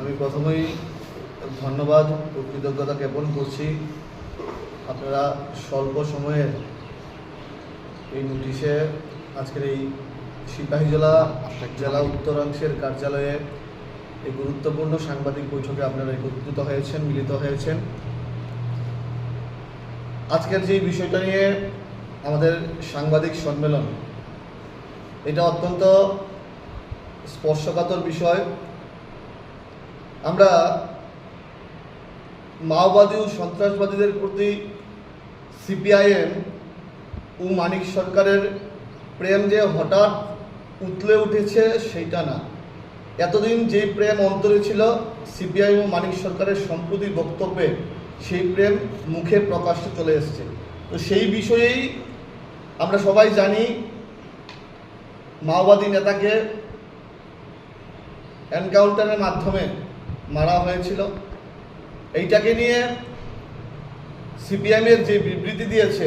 আমি প্রথমেই ধন্যবাদ ও কৃতজ্ঞতা জ্ঞাপন করছি। আপনারা স্বল্প সময়ের এই নোটিশে আজকের এই সিপাহীজলা জেলা উত্তরাংশের কার্যালয়ে এই গুরুত্বপূর্ণ সাংবাদিক বৈঠকে আপনারা একত্রিত হয়েছেন, মিলিত হয়েছেন। আজকের যে বিষয়টা নিয়ে আমাদের সাংবাদিক সম্মেলন, এটা অত্যন্ত স্পর্শকাতর বিষয়। আমরা মাওবাদী ও সন্ত্রাসবাদীদের প্রতি সিপিআইএম ও মানিক সরকারের প্রেম যে হঠাৎ উতলে উঠেছে সেইটা না। এতদিন যে প্রেম অন্তরে ছিল সিপিআইএম ও মানিক সরকারের সম্প্রতি বক্তব্যে সেই প্রেম মুখে প্রকাশ্যে চলে এসছে। তো সেই বিষয়েই আমরা সবাই জানি, মাওবাদী নেতাকে এনকাউন্টারের মাধ্যমে মারা হয়েছিল। এইটাকে নিয়ে সিপিএমের যে বিবৃতি দিয়েছে,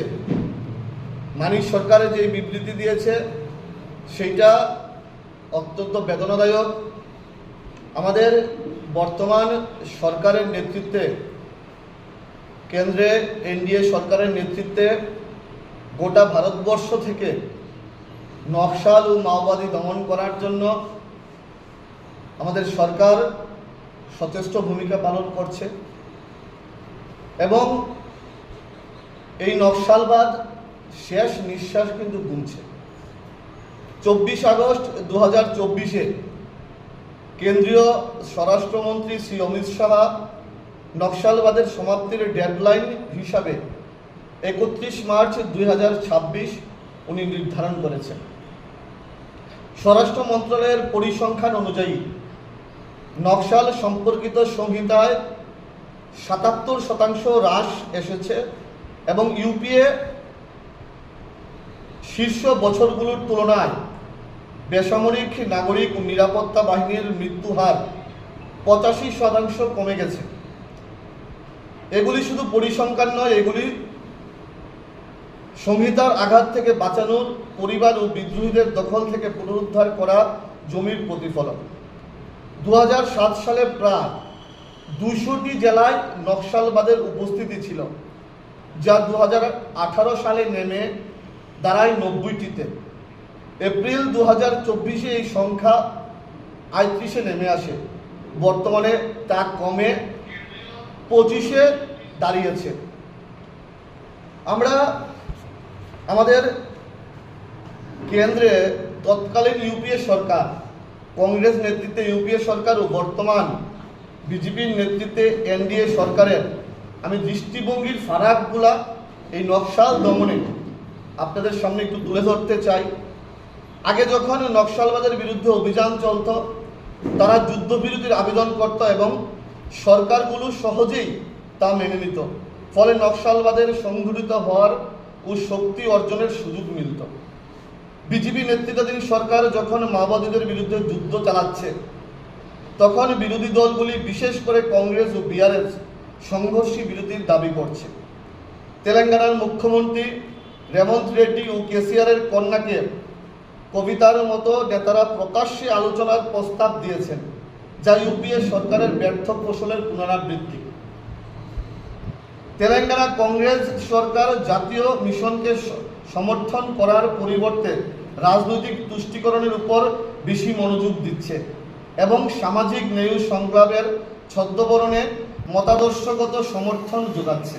মানিক সরকারের যে বিবৃতি দিয়েছে, সেইটা অত্যন্ত বেদনাদায়ক। আমাদের বর্তমান সরকারের নেতৃত্বে, কেন্দ্রে এনডিএ সরকারের নেতৃত্বে গোটা ভারতবর্ষ থেকে নকশাল ও মাওবাদী দমন করার জন্য আমাদের সরকার সচেষ্ট ভূমিকা পালন করছে। এবং এই নকশালবাদ শেষ নিঃশ্বাস কিন্তু গুনছে। চব্বিশ আগস্ট দু হাজার চব্বিশে কেন্দ্রীয় স্বরাষ্ট্রমন্ত্রী শ্রী অমিত শাহ নকশালবাদের সমাপ্তির ডেডলাইন হিসাবে একত্রিশ মার্চ দুই হাজার ছাব্বিশ উনি নির্ধারণ করেছেন। স্বরাষ্ট্র মন্ত্রণালয়ের পরিসংখ্যান অনুযায়ী নকশাল সম্পর্কিত সংহিতায় সাতাত্তর শতাংশ হ্রাস এসেছে এবং ইউপিএ শীর্ষ বছরগুলোর তুলনায় বেসামরিক নাগরিক নিরাপত্তা বাহিনীর মৃত্যু হার পঁচাশি শতাংশ কমে গেছে। এগুলি শুধু পরিসংখ্যান নয়, এগুলি সংহিতার আঘাত থেকে বাঁচানোর পরিবার ও বিদ্রোহীদের দখল থেকে পুনরুদ্ধার করা জমির প্রতিফলন। দু হাজার সাত সালে প্রায় দুশোটি জেলায় নকশালবাদের উপস্থিতি ছিল, যা দু হাজার আঠারো সালে নেমে দাঁড়ায় নব্বইটিতে। এপ্রিল দু হাজার চব্বিশে এই সংখ্যা আটত্রিশে নেমে আসে। বর্তমানে তা কমে পঁচিশে দাঁড়িয়েছে। আমরা আমাদের কেন্দ্রে তৎকালীন ইউপিএ সরকার কংগ্রেস নেতৃত্বে ইউপিএ সরকার ও বর্তমান বিজেপির নেতৃত্বে এনডিএ সরকারের। আমি দৃষ্টিভঙ্গির ফারাকগুলা এই নকশাল দমনে আপনাদের সামনে একটু তুলে ধরতে চাই। আগে যখন নকশালবাদের বিরুদ্ধে অভিযান চলত, তারা যুদ্ধবিরতির আবেদন করত এবং সরকারগুলো সহজেই তা মেনে নিত। ফলে নকশালবাদের সংঘটিত হওয়ার ও শক্তি অর্জনের সুযোগ মিলত। বিজেপি নেতৃত্বাধীন সরকার যখন মাওবাদীদের বিরুদ্ধে যুদ্ধ চালাচ্ছে, তখন বিরোধী দলগুলি বিশেষ করে কংগ্রেস ও বিআরএস সংঘর্ষী বিরতির দাবি করছে। তেলেঙ্গানার মুখ্যমন্ত্রী রেবন্ত রেড্ডি ও কেসিআরের কন্যাকে কবিতার মতো নেতারা প্রকাশ্যে আলোচনার প্রস্তাব দিয়েছেন, যা ইউপিএ সরকারের ব্যর্থ কৌশলের পুনরাবৃত্তি। তেলেঙ্গানা কংগ্রেস সরকার জাতীয় মিশনকে সমর্থন করার পরিবর্তে রাজনৈতিক তুষ্টিকরণের উপর বেশি মনোযোগ দিচ্ছে এবং সামাজিক ন্যায় সংগ্রামের ছদ্মবরণে মতাদর্শগত সমর্থন যোগাচ্ছে।